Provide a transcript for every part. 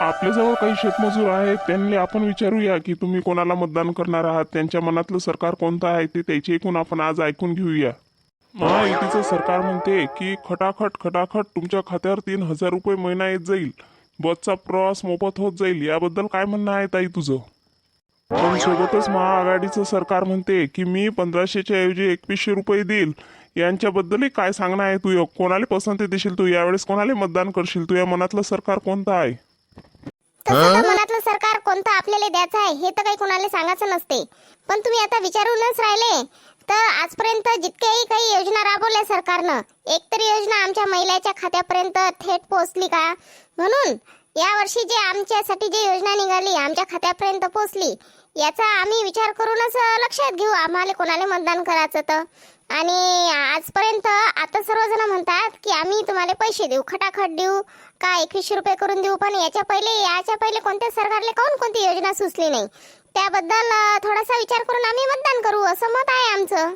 आपल्याजवळ काही शेतमजूर आहेत त्यांनी आपण विचारूया की तुम्ही कोणाला मतदान करणार आहात? त्यांच्या मनातलं सरकार कोणतं आहे ते त्याचे एकूण आपण आज ऐकून घेऊया. महायुतीचं सरकार म्हणते की खटाखट खटाखट तुमच्या खात्यावर तीन हजार रुपये महिना येत जाईल. बसचा प्रवास मोफत होत जाईल. याबद्दल काय म्हणणं आहे ताई तुझं? पण सोबतच महाआघाडीचं सरकार म्हणते की मी पंधराशेच्या ऐवजी एकवीसशे रुपये देईल. यांच्याबद्दलही काय सांगणं आहे तू कोणाला पसंती देशील तू? यावेळेस कोणाला मतदान करशील तुझ्या मनातलं सरकार कोणतं आहे? तसं तर मनातलं सरकार कोणतं आपल्याला द्यायचं आहे हे तर काही कोणाला सांगायचं नसते. पण तुम्ही आता विचारूनच राहिले तर आजपर्यंत जितक्याही काही योजना राबवल्या सरकारनं एक तरी योजना आमच्या महिलाच्या खात्यापर्यंत थेट पोहोचली का? म्हणून या वर्षी जे आमच्यासाठी जी योजना निघाली आमच्या खात्यापर्यंत पोहोचली याचा आम्ही विचार करूनच लक्षात घेऊ आम्हाला कोणाला मतदान करायचं तर. आणि आजपर्यंत आता सर्वजण म्हणतात की आम्ही तुम्हाला पैसे देऊ खटाखट देऊ का एकवीसशे रुपये करून देऊ पण याच्या पहिले याच्या पहिले कोणत्या सरकारले काऊन कोणती योजना सुचली नाही? त्याबद्दल थोडासा विचार करून आम्ही मतदान करू असं मत आहे आमचं.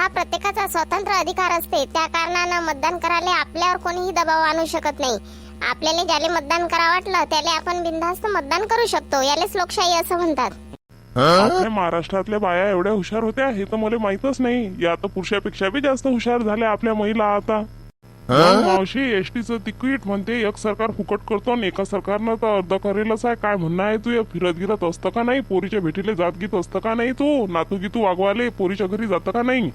हा प्रत्येकाचा स्वतंत्र अधिकार असते. त्या कारणानं मतदान करायला आपल्यावर कोणीही दबाव आणू शकत नाही. आपल्याला ज्याला मतदान करा वाटलं त्याला आपण बिनधास्त मतदान करू शकतो. यालाच लोकशाही असं म्हणतात. आपल्या महाराष्ट्रातल्या बाया एवढ्या हुशार होत्या हे तर मला माहितच नाही. या आता पुरुषापेक्षा बी जास्त हुशार झाल्या आपल्या महिला आता. मग मावशी एसटीचं तिकीट म्हणते एक सरकार फुकट करतो आणि एका सरकारनं तर अर्ध करेलच आहे. काय म्हणणं आहे तू फिरत गिरत असतं का नाही? पोरीच्या भेटीला जात गीत असतं का नाही तू? नातू गीतू वागवाले पोरीच्या घरी जातं का नाही?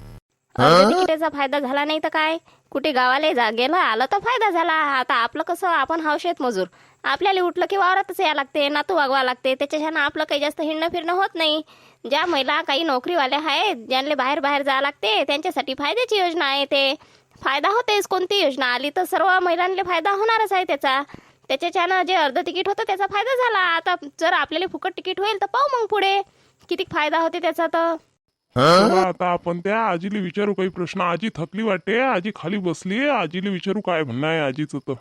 तिकिटाचा फायदा झाला नाही तर काय? कुठे गावाला जा गेलं आलं तर फायदा झाला. आता आपलं कसं आपण हाव शेतमजूर आपल्याला उठलं की वावरातच या लागते नातू वागवा लागते. त्याच्याच्यानं आपलं काही जास्त हिंडणं फिरणं होत नाही. ज्या महिला काही नोकरीवाल्या आहेत ज्यांना बाहेर बाहेर जावं लागते त्यांच्यासाठी फायद्याची योजना आहे ते. फायदा होतेच कोणती योजना आली तर सर्व महिलांना फायदा होणारच आहे त्याचा. त्याच्याच्यानं जे अर्ध तिकीट होतं त्याचा फायदा झाला. आता जर आपल्याला फुकट तिकीट होईल तर पाहू मग पुढे. किती फायदा होते त्याचा तर. चला आता आपण त्या आजीला विचारू काही प्रश्न. आजी थकली वाटते आजी खाली बसली आजीला विचारू काय म्हणणं आहे आजीचं तर.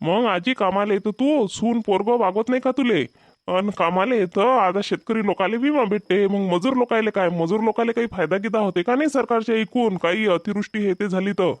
मग आजी कामाला येतं तू सून पोरग वागवत नाही का तुले? अन कामाला येतं आता शेतकरी लोकाले विमा भेटते. मग मजूर लोकायले काय? मजूर लोकाले काही फायदा किदा होते का नाही सरकारच्या ऐकून काही अतिवृष्टी हे ते झाली तर?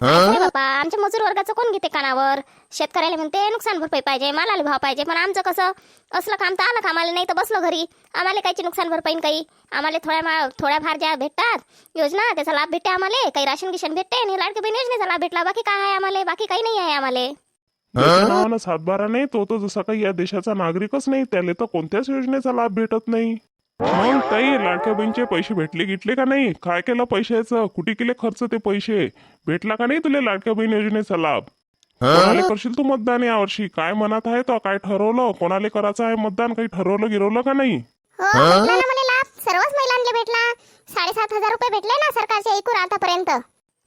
अरे बाबा आमच्या मजूर वर्गाचं कोण घेते कानावर? शेतकऱ्याला म्हणते नुकसान भरपाई पाहिजे मालाला भाव पाहिजे पण आमचं कसं? असलं काम तर आलं कामाला नाही तर बसलो घरी. आम्हाला कायची नुकसान भरपाई काही. आम्हाला थोड्या मा थोड्याफार ज्या भेटतात योजना त्याचा लाभ भेटते आम्हाला. काही राशन गिशन भेटते आणि लाडकी बहीण योजनेचा लाभ भेटला. बाकी काय आहे आम्हाला? बाकी काही नाही आहे आम्हाला. सातबारा नाही तो तर जसा काही या देशाचा नागरिकच नाही. त्याला तर कोणत्याच योजनेचा लाभ भेटत नाही. मग ताई लाडक्या बहिणीचे पैसे भेटले गिटले का नाही? काय केलं पैशाचं? कुठे केले खर्च ते पैसे? भेटला का नाही तुला लाडक्या बहीण योजनेचा लाभ? कोणाला करशील तू मतदान यावर्षी काय मनात आहे तो? काय ठरवलं? कोणाला करायचं आहे मतदान? काही ठरवलं गिरवलं का नाही? हो भेटला ना मला लाभ. सर्वच महिलांना भेटला. साडेसात हजार रुपये भेटले ना सरकारच्या एकूण आतापर्यंत.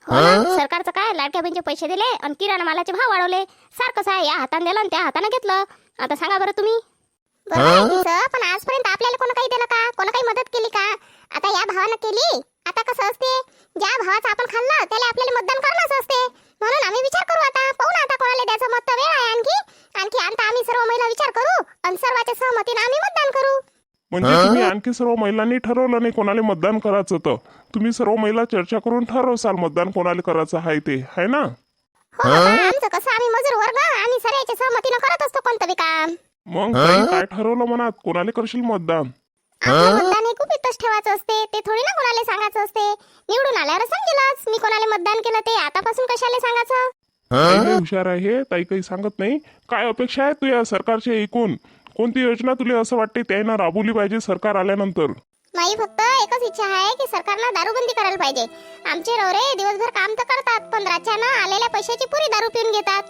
हो ना? सरकारचं काय? लाडक्या बहिणीचे पैसे दिले आणि किराणा मालाचे भाव वाढवले. सारखंच आहे या हाताने दिलं आणि त्या हाताने घेतलं. आता सांगा बरं तुम्ही. बरोबर आहे तुमचं, पण आजपर्यंत आपल्याला कोण काही दिलं का कोण काही मदत केली का आता या भावानं केली? आता कसं असते? ज्या भावाचं आपण खाल्लं त्याला आपल्याला मतदान करणंच असते. म्हणून आम्ही विचार करू आता. पाहू ना आता कोणाला द्यायचं मत. वेळ आहे आणखी. आणखी आता आम्ही सर्व महिला विचार करू आणि सर्वांच्या सहमतीने आम्ही मतदान करू. म्हणजे तुम्ही आणखी सर्व महिलांनी ठरवलं नाही कोणाला मतदान करायचं तर. तुम्ही सर्व महिला चर्चा करून ठरवसाल मतदान कोणाला करायचं आहे ते. है ना? हो बाबा, आमचं कसं आम्ही मजूर वर्ग आम्ही सर्वांच्या सहमतीनं करत असतो कोणतं बी काम. मग ताई, काय ठरवलं मनात? कोणाला करशील मतदान? आपलं मतदान हे खूप इथंच ठेवायचं असते ते थोडी ना कोणाला सांगायचं असते. निवडून आल्यावर समजेलच मी कोणाला मतदान केलं ते आतापासून कशाला सांगायचं? ताई लय हुशार आहे ताई काही सांगत नाही. काय अपेक्षा आहे तुझ्या सरकारच्या ऐकून कोणती योजना तुला असं वाटते त्यानं राबवली पाहिजे सरकार आल्यानंतर? माझी फक्त एकच इच्छा आहे की सरकारनं दारूबंदी करायला पाहिजे. आमचे रवरे दिवसभर काम तर करतात पण रातच्यानं आलेल्या पैशाची पुरी दारू पिऊन घेतात.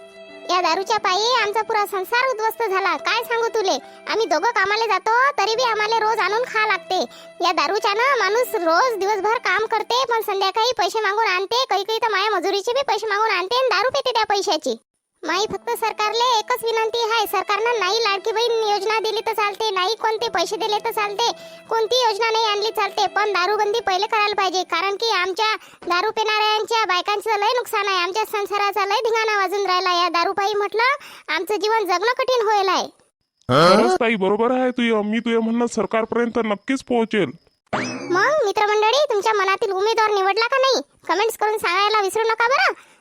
या दारूच्या पायी आमचा पुरा संसार उद्ध्वस्त झाला. काय सांगू तुले? आम्ही दोघं कामाला जातो तरी बी आम्हाला रोज आणून खा लागते. या दारूच्या ना माणूस रोज दिवसभर काम करते पण संध्याकाळी पैसे मागून आणते काही काही तर माया मजुरीचे बी पैसे मागून आणते आणि दारू पिते त्या पैशाची. माई फक्त सरकारले एकच विनंती आहे. सरकारनं नाही लाडकी बहीण योजना दिली तर चालते नाही कोणते पैसे दिले तर चालते कोणती योजना नाही आणली चालते पण दारूबंदी पहिले करायला पाहिजे. कारण की आमच्या दारू पिणाऱ्यांच्या बायकांचं लय नुकसान आहे. आमच्या संसाराचा लय धिंगाणा वाजून राहिला या दारूपायी म्हटलं आमचं जीवन जगणं कठीण होईल आहे. खरंच ताई बरोबर आहे तू मी तुझ्या म्हणणं सरकारपर्यंत नक्कीच पोहोचेल. मग मित्रमंडळी तुमच्या मनातील उमेदवार निवडला का नाही? कमेंट्स करून सांगायला विसरू नका बरं.